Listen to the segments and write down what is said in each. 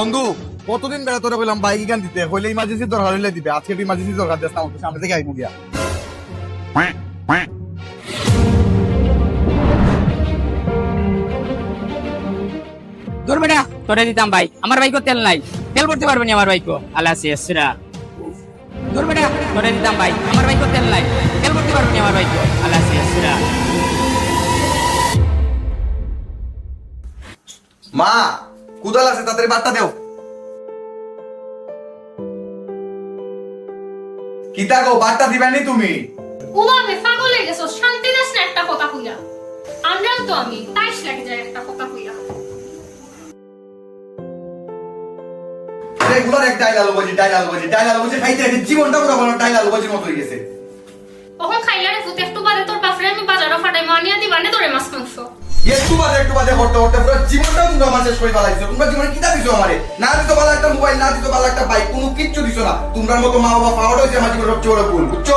বন্ধু কতদিন বেড়া তোরা বললাম বাইক গান দিতে। হইলে ইমার্জেন্সি দরকার হইলে দিবে। আজকে ইমার্জেন্সি দরকার দিস না আমাকে সামনে থেকে আইমু গিয়া। তোর বেটা তোরে দিতাম ভাই। আমার বাইকও তেল নাই। তেল ভরতে পারবে না আমার বাইকও? আল্লাহ শেষরা তোর বেটা তোরে দিতাম ভাই। আমার বাইকও তেল নাই। তেল ভরতে পারবে না আমার বাইকও? আল্লাহ শেষরা মা কুদাল আছে তাড়াতাড়ি বার্তা দেও। কিতা গো বার্তা দিবেনি তুমি? পাগল হয়ে গেছো শান্তি দাস না একটা কথা কইয়া। আমরাও তো আমি লাগে যায় একটা কথা কইয়া। রেগুলার এক ডাইল আলু বাজি ডাইল আলু ডাইল আলু বাজি খাইতে খাইতে জীবনটা পুরো বড় ডাইল আলু বাজির মতো হয়ে গেছে। ওখন খাইলা রে ফুতে একটু বাদে তোর বাপরে আমি বাজারও ফাটাই মানিয়া দিবা নে তোরে মাছ মাংস। একটু বাদে একটু বাদে হটতে হটতে পুরো জীবনটা তুমি আমার শেষ করে তোমরা জীবনে কিতা দিছো আমারে? না দিছো ভালো একটা মোবাইল না দিছো ভালো একটা বাইক কোনো কিচ্ছু দিছো না। তোমরার মতো মা বাবা পাওয়াটা হয়েছে, আমার জীবনের সবচেয়ে বড় ভুল, বুঝছ?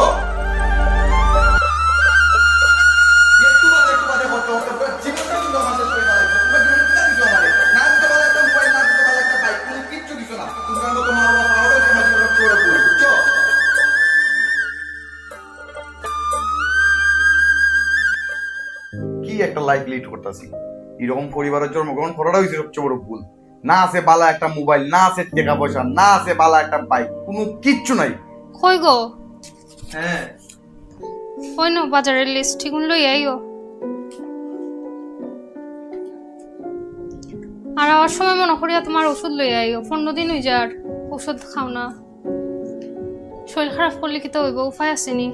কি একটা লাইফ লিড করতেছি। এরকম পরিবারের জন্মগ্রহণ করাটা হয়েছে সবচেয়ে বড় ভুল। না আছে বালা একটা মোবাইল না আছে টাকা পয়সা না আছে বালা একটা বাইক কোনো কিচ্ছু নাই। কই গো? হ্যাঁ। কই নো বাজারের লিস্ট ঠিক লই আইও। আর আওয়ার সময় মনে করিয়া তোমার ওষুধ লই আইও। পনেরো দিন হই যার ওষুধ খাও না। শরীর খারাপ করলে কি তো হইব? উপায় আসেনি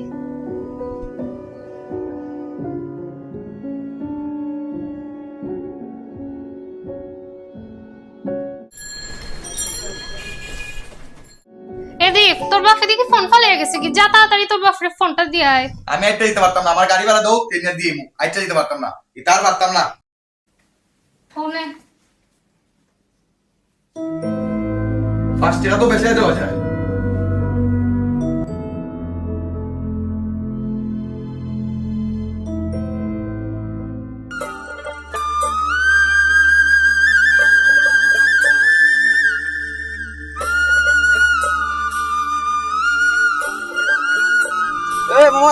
এদিক তোর বাপে দেখি ফোন ফলে গেছে কি? যা তাড়াতাড়ি তোর বাপরে ফোনটা দিয়ে আয়। আমি একটা দিতে পারতাম না আমার গাড়ি ভাড়া দাও তিন দিয়ে মু আইটা দিতে পারতাম না তার পারতাম না। ফোনে। ফার্স্ট টাকা তো বেঁচে দেওয়া যায়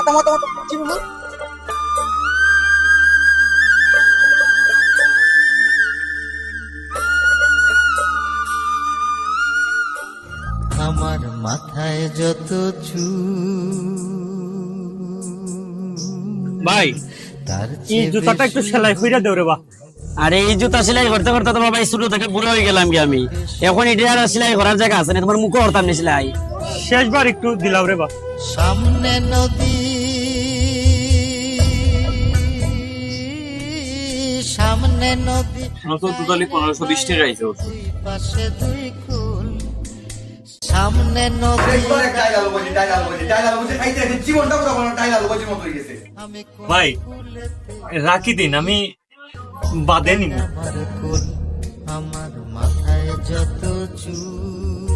মামা তামা তামা তামা আমার মাথায় যত চুল ভাই তার এই জুতাটা একটু সেলাই কইরা দেও রে বা। আরে এই জুতা সেলাই করতে করতে তোমার ভাই ছোট থেকে বুড়ো হয়ে গেলাম কি আমি। এখন এটা আর সেলাই করার জায়গা আছে না তোমার মুখও হরতাম না সেলাই। শেষবার একটু দিলাও রে বা। সামনে নদী সামনে নদী নতুন টোটালি পনেরোশো বিশ টাকা আইছে পাশে দুই কুল সামনে নদী। ভাই রাখি দিন আমি বাদে নিব। আমার মাথায় যত চুল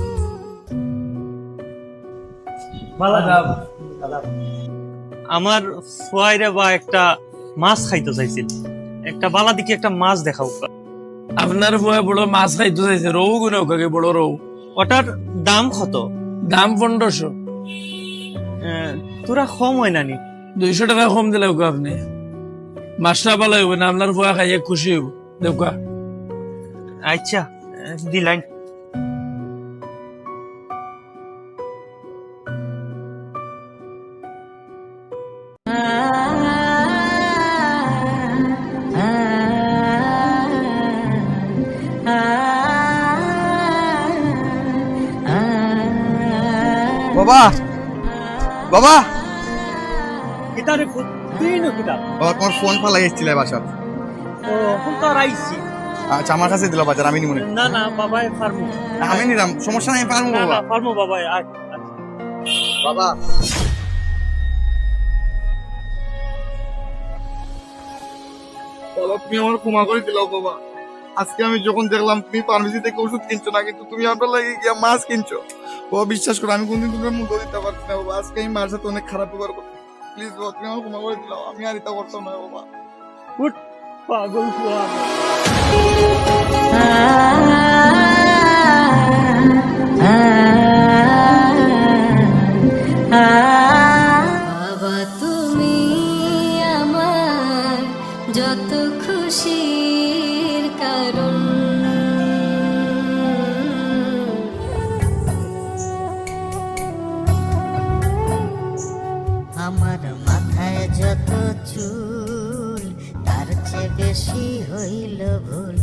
আমার সোয়াইরে বা একটা মাছ খাইতে চাইছিল। একটা বালা দিকে একটা মাছ দেখাও। আপনার বয়ে বড় মাছ খাইতে চাইছে রৌ গুনে ওকে বড় রৌ। ওটার দাম কত? দাম পনেরোশো। আহ, তোরা কম হয় নানি। দুইশো টাকা কম দিলে ওকে আপনি। মাছটা ভালো হইব না আপনার বয়া খাইয়ে খুশি হইব। দেখা আচ্ছা আহ, দিলাইন বাবা। বাবা। কিতা রে ফুট তুই কিতা বাবা তোমার ফোন ফালাই এসেছিল বাসার ও এখন তো আর আইছি। আচ্ছা আমার কাছে দিল বাজার আমি নিব না। না বাবাই ফার্মু আমি নিলাম সমস্যা নাই না বাবা। না ফার্মু বাবাই আয়। বাবা। বাবা তুমি আমার ক্ষমা করে দিলাও বাবা। আজকে আমি যখন দেখলাম তুমি ফার্মেসি থেকে ওষুধ কিনছো না কিন্তু তুমি আপনার লাগে গিয়া মাছ কিনছো। ও বিশ্বাস করো, আমি কোনদিন তোমরা মুখ দিতে পারছি না বাবা। আজকে আমি মার সাথে অনেক খারাপ ব্যবহার করছি। প্লিজ বাবা, তুমি আমার ক্ষমা করে দিল আমি আর এটা করতাম না বাবা। উঠ, পাগল যত খুশির কারণ। আমার মাথায় যত চুল তার চেয়ে বেশি হইল ভুল।